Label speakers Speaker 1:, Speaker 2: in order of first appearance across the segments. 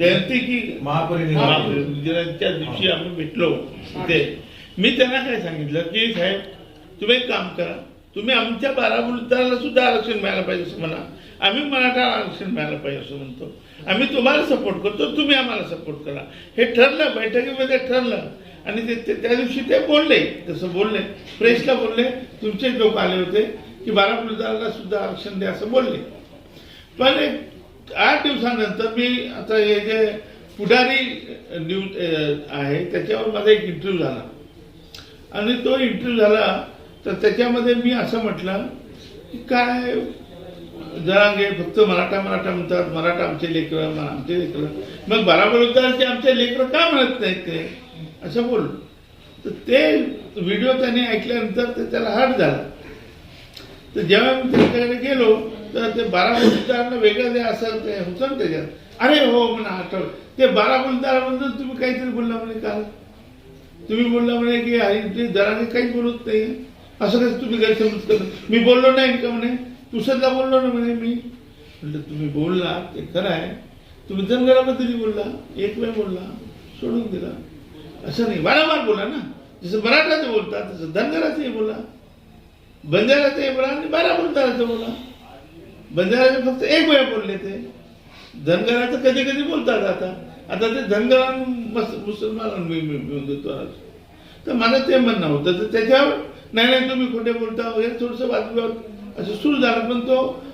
Speaker 1: जयंती की
Speaker 2: महापरिनिर्वाण
Speaker 1: त्या दिवशी आम्ही भेटलो तिथे मी त्यांना काय सांगितलं की साहेब तुम्ही एक काम करा. तुम्ही आमच्या बारा मुलताला सुद्धा आरक्षण मिळायला पाहिजे असं म्हणा. आम्ही मराठा आरक्षण मिळायला पाहिजे असं म्हणतो. आम्ही तुम्हाला सपोर्ट करतो तुम्ही आम्हाला सपोर्ट करा. हे ठरलं बैठकीमध्ये ठरलं. आणि ते त्या दिवशी ते बोलले तसं बोलले. प्रेसला बोलले तुमचे लोक आले होते की बारा मुलताला सुद्धा आरक्षण द्या असं बोलले. पण एक आठ दिवसानंतर मी आता हे जे पुढारी न्यूज आहे त्याच्यावर माझा एक इंटरव्ह्यू झाला. आणि तो इंटरव्ह्यू झाला तर त्याच्यामध्ये मी असं म्हटलं की काय जरांगे फक्त मराठा मराठा म्हणतात मराठा आमचे लेकरं आमचे लेकरं. मग बाराबरोबरचे आमचे लेकरं का म्हणत नाहीत ते? असं बोललो. तर ते व्हिडिओ त्याने ऐकल्यानंतर ते त्याला हट झाला. तर जेव्हा मी त्यांच्याकडे गेलो तर ते बारा मुलतारांना वेगळं द्या असं ते होतं ना त्याच्यात. अरे हो म्हणा आठवलं. ते बारा मुलताराबद्दल तुम्ही काहीतरी बोलला म्हणे काल तुम्ही बोलला म्हणे की आई ते दराने काहीच बोलत नाही. असं कसं तुम्ही गैरसमज करत? मी बोललो नाही का म्हणे? पुसदला बोललो ना म्हणे मी. म्हटलं तुम्ही बोलला ते खरं आहे. तुम्ही धनगराबद्दलही बोलला एक वेळ बोलला सोडून दिला. असं नाही वारंवार बोला ना. जसं मराठाचं बोलतात तसं धनगराचंही बोला. बंजाराचंही बोला आणि बारा बोलताराचं बोला. बंजाराचे फक्त एक वेळ बोलले ते. धनगराचं कधी कधी बोलतात आता. आता ते धनगरां मुसलमान मिळून देतो आज. तर माझं ते म्हणणं होतं तर त्याच्यावर नाही नाही तुम्ही खोटे बोलता हे थोडंसं बातमीवर असं सुरू झालं पण तो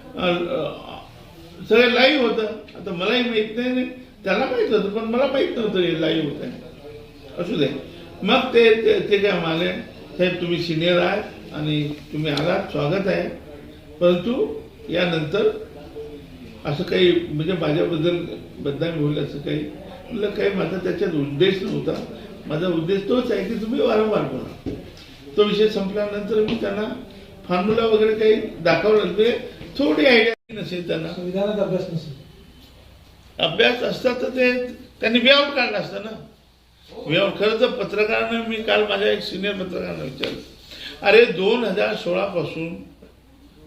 Speaker 1: सगळं लाईव्ह होतं. आता मलाही माहीत नाही त्याला माहीत होतं पण मला माहीत नव्हतं हे लाईव्ह होतं. आहे. असू दे. मग ते ते- ते काय म्हणाले साहेब तुम्ही सिनियर आहात आणि तुम्ही आलात स्वागत आहे. परंतु यानंतर असं काही म्हणजे माझ्याबद्दल बदनामी होईल असं काही म्हटलं काही माझा त्याच्यात उद्देश नव्हता. माझा उद्देश तोच आहे की तुम्ही वारंवार बोला. तो विषय संपल्यानंतर मी त्यांना फॉर्म्युला वगैरे काही दाखवलं म्हणजे थोडी आयडिया नसेल त्यांना.
Speaker 2: संविधानात अभ्यास नसेल.
Speaker 1: अभ्यास असता तर ते त्यांनी वेआउट काढला असतं ना. वेआउट खरं तर पत्रकारानं मी काल माझ्या एक सिनियर पत्रकारांना विचारलं. अरे दोन हजार सोळापासून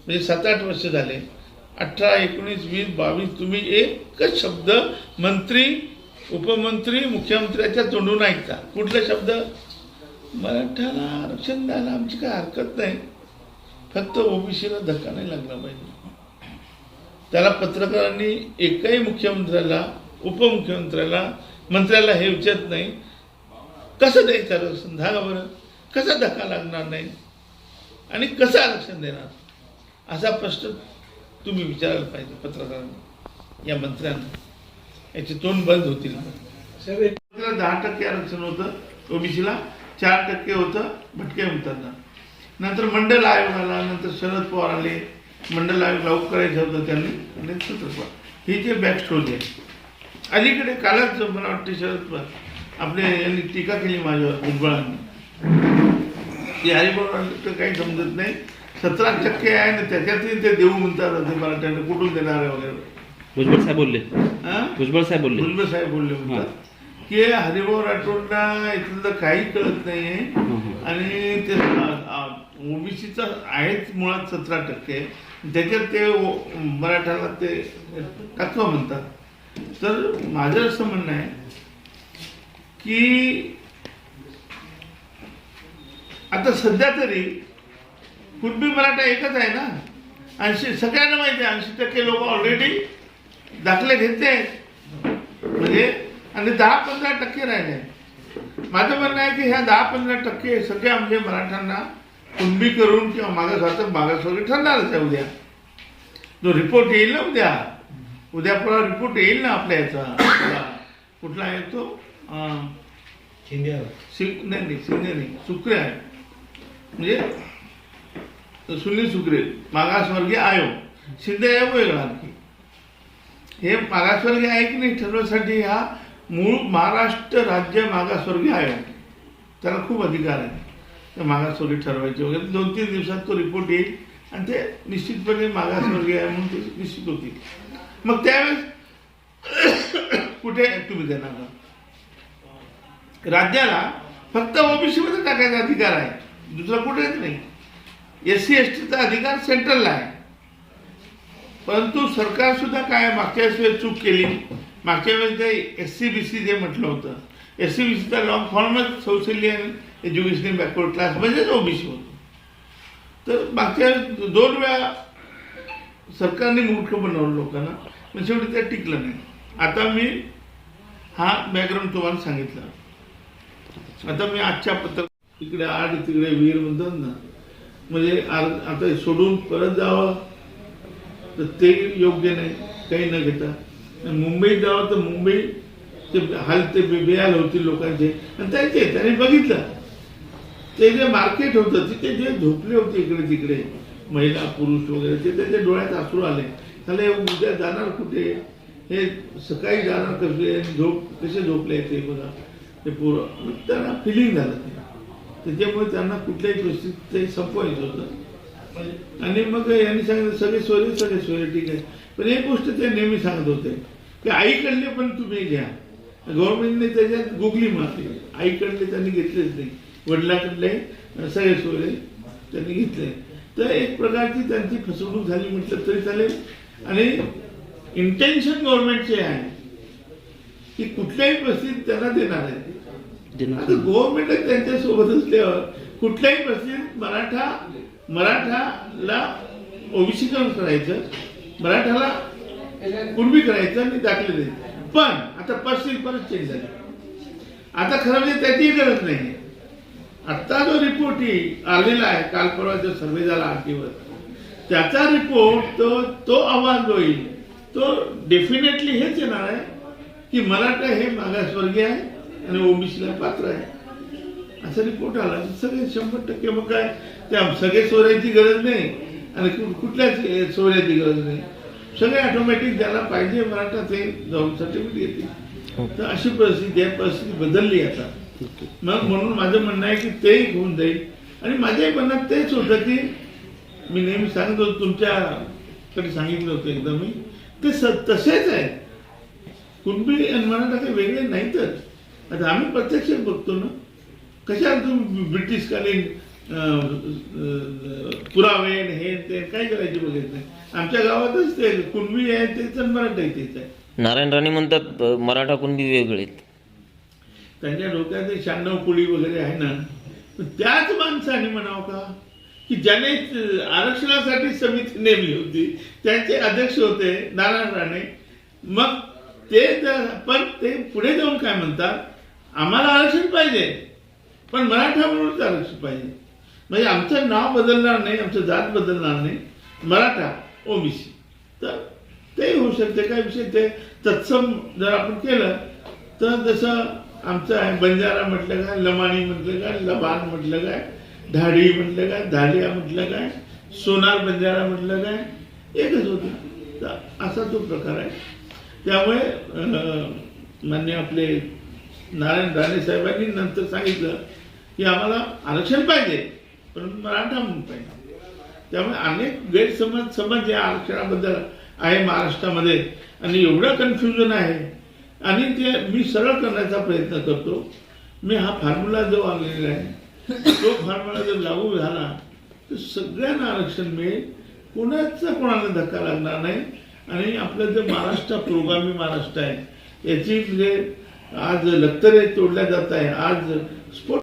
Speaker 1: म्हणजे सात आठ वर्ष झाले. अठरा एकोणीस वीस बावीस तुम्ही एकच शब्द मंत्री उपमंत्री मुख्यमंत्र्याच्या तोंडून ऐकता. कुठला शब्द? मराठ्याला आरक्षण द्यायला आमची काय हरकत नाही. फक्त ओबीसीला धक्का नाही लागला पाहिजे. त्याला पत्रकारांनी एकही मुख्यमंत्र्याला उपमुख्यमंत्र्याला मंत्र्याला हे विचारत नाही. कसं द्यायचं आरक्षण? झालं बरं. कसा धक्का लागणार नाही? आणि कसं आरक्षण देणार? असा प्रश्न तुम्ही विचारायला पाहिजे पत्रकारांना या मंत्र्यांना. याचे तोंड बंद होतील. दहा टक्के आरक्षण होतं ओबीसीला चार टक्के होतं भटके मित्रांना नंतर मंडल आयोग आला नंतर शरद पवार आले मंडल आयोग लागू करायचं होतं त्यांनी आणि पवार ही जे बॅक स्टोरी आहे. अलीकडे कालच मला वाटते शरद पवार आपले यांनी टीका केली माझ्यावर भुजबळांनी हरिभाऊ तर काही समजत नाही. सतरा टक्के आहे ना त्याच्यातही ते देऊ म्हणतात ते मराठ्यांना. कुठून देणार आहे वगैरे?
Speaker 3: भुजबळ साहेब बोलले.
Speaker 1: हां?
Speaker 3: भुजबळ साहेब बोलले.
Speaker 1: मुलबे साहेब बोलले म्हणतात. की हरिभाऊ राठोडला इथलं काही कळत नाहीये.
Speaker 3: हं.
Speaker 1: आणि ते ओबीसीचं आहेच मुळात सतरा टक्के. त्याच्यात ते ओ- मराठाला ते तत्व म्हणतात. तर माझं असं म्हणणं आहे की आता सध्या तरी कुणबी मराठा एकच आहे ना? ऐंशी सगळ्यांना माहिती आहे ऐंशी टक्के लोक ऑलरेडी दाखले घेतले आहेत. म्हणजे आणि दहा पंधरा टक्के राहिले माझं म्हणणं आहे की ह्या दहा पंधरा टक्के सगळ्या म्हणजे मराठ्यांना कुणबी करून किंवा मागास मागासवर्गीय ठरणारच आहे उद्या. जो रिपोर्ट येईल ना उद्या. उद्या परवा रिपोर्ट येईल ना आपल्या याचा. कुठला आहे तो? सिंग नाही नाही शिंदे नाही. सुक्रे आहे. म्हणजे सुनील सुक्रे मागासवर्गीय आयोग शिंदे आयोग वेगळा आणखी. हे मागासवर्गीय आहे की नाही ठरवण्यासाठी हा मूळ महाराष्ट्र राज्य मागासवर्गीय आयोग त्याला खूप अधिकार आहे. त्या मागासवर्गीय ठरवायचे वगैरे. दोन तीन दिवसात तो रिपोर्ट येईल आणि ते निश्चितपणे मागासवर्गीय आहे म्हणून ते निश्चित होतील. मग त्यावेळेस कुठे तुम्ही देणार राज्याला फक्त ओबीसीमध्ये टाकायचा अधिकार आहे. दुसरा कुठेच नाही. एस सी एस टीचा अधिकार सेंट्रलला आहे. परंतु सरकार सुद्धा काय मागच्या वेळेस चूक केली. मागच्या वेळेस ते एस सी बी सी जे म्हटलं होतं एस सी बी सीचा long फॉर्मच socially and educational backward class म्हणजेच ओबीसी होतो. तर मागच्या दोन वेळा सरकारने मूर्ख बनवलं लोकांना पण शेवटी ते टिकलं नाही. आता मी हा बॅकग्राऊंड तुम्हाला सांगितला. आता मी आजच्या पत्र इकडे आड तिकडे वीर म्हणतात ना म्हणजे आता सोडून परत जावं तर ते योग्य नाही काही न घेता. मुंबईत जावं तर मुंबई ते हाल ते बेहाल होतील लोकांचे. आणि त्यांचे त्यांनी बघितलं. ते जे मार्केट होतं तिथे जे झोपले होते इकडे तिकडे महिला पुरुष वगैरे ते त्यांच्या डोळ्यात अश्रू आले. त्याला हे उद्या जाणार कुठे? हे सकाळी जाणार कसे? झोप कसे झोपले ते बघा. ते पोरं त्यांना फिलिंग झालं ते. त्याच्यामुळे त्यांना कुठल्याही परिस्थितीत ते संपवायचं होतं. म्हणजे आणि मग यांनी सांगितलं सगळे सोयरे सगळे सोयरे ठीक आहे. पण एक गोष्ट ते नेहमी सांगत होते की आईकडले पण तुम्ही घ्या. गव्हर्नमेंटने त्याच्यात गुगली मारली. आईकडले त्यांनी घेतलेच नाही. वडिलाकडले सगळे सोयरे त्यांनी घेतले. तर एक प्रकारची त्यांची फसवणूक झाली म्हटलं तरी चालेल. आणि इंटेन्शन गव्हर्नमेंटचे आहे की कुठल्याही परिस्थितीत त्यांना देणार आहे. गव्हर्नमेंट त्यांच्यासोबत असल्यावर कुठल्याही प्रश्न मराठा मराठाला ओबीसीकरण करायचं मराठाला पूर्वी करायचं आणि दाखले द्यायचं. पण आता परिस्थिती परत चेंज झाली. आता खरं म्हणजे त्याचीही गरज नाही. आत्ता जो रिपोर्ट आलेला आहे काल परवा जो सर्वे झाला आरटीवर त्याचा रिपोर्ट तो तो आव्हान जो येईल तो डेफिनेटली हेच येणार आहे की मराठा हे मागासवर्गीय आहे. आणि ओबीसीला पात्र आहे. असा रिपोर्ट आला. सगळे शंभर टक्के मग काय? त्या सगळे सोऱ्याची गरज नाही. आणि कुठल्याच सोऱ्याची गरज नाही. सगळे ऑटोमॅटिक ज्याला पाहिजे मराठा ते जाऊन सर्टिफिकेट घेतील तर अशी परिस्थिती आहे परिस्थिती बदलली आता. मग म्हणून माझं म्हणणं आहे की तेही होऊन जाईल. आणि माझ्याही मनात तेच होतं की मी नेहमी सांगत होतो तुमच्याकडे सांगितलं होतं एकदा मी. ते स तसेच आहे. कुणबी आणि मराठा काही वेगळे नाहीतच. आता आम्ही प्रत्यक्ष बघतो ना कशाला तुम्ही ब्रिटिशकालीन पुरावे हे ते काय करायचे बघायचं नाही. आमच्या गावातच ते कुणबी आहे तेच आणि मराठा तेच आहे.
Speaker 4: नारायण राणे म्हणतात मराठा कुणबी वेगळे
Speaker 1: त्यांच्या डोक्यात शहाण्णव कुळी वगैरे आहे ना त्याच माणसाने म्हणावं का की ज्याने आरक्षणासाठी समिती नेमली होती त्यांचे अध्यक्ष होते नारायण राणे. मग ते पण ते पुढे जाऊन काय म्हणतात आम्हाला आरक्षण पाहिजे. पण मराठा म्हणूनच आरक्षण पाहिजे. म्हणजे आमचं नाव बदलणार नाही आमचं जात बदलणार नाही. मराठा ओबीसी. तर ते होऊ शकते काय विषय ते तत्सम जर आपण केलं तर जसं आमचं आहे बंजारा म्हटलं काय लमाणी म्हटलं काय लबान म्हटलं काय धाडी म्हटलं काय धाडिया म्हटलं काय सोनार बंजारा म्हटलं काय एकच होतं. तर असा तो प्रकार आहे. त्यामुळे मान्य आपले नारायण राणे साहेबांनी नंतर सांगितलं की आम्हाला आरक्षण पाहिजे परंतु मराठा म्हणून पाहिजे. त्यामुळे अनेक गैरसमज समज या आरक्षणाबद्दल आहे महाराष्ट्रामध्ये. आणि एवढं कन्फ्युजन आहे. आणि ते मी सरळ करण्याचा प्रयत्न करतो. मी हा फॉर्म्युला जो आणलेला आहे तो फॉर्म्युला जर लागू झाला तर सगळ्यांना आरक्षण मिळेल. कोणाचा कोणाला धक्का लागणार नाही. आणि आपलं जे महाराष्ट्र प्रोगामी महाराष्ट्र आहे याची म्हणजे आज लक्तरे तोडल्या जात आहे आज स्फोट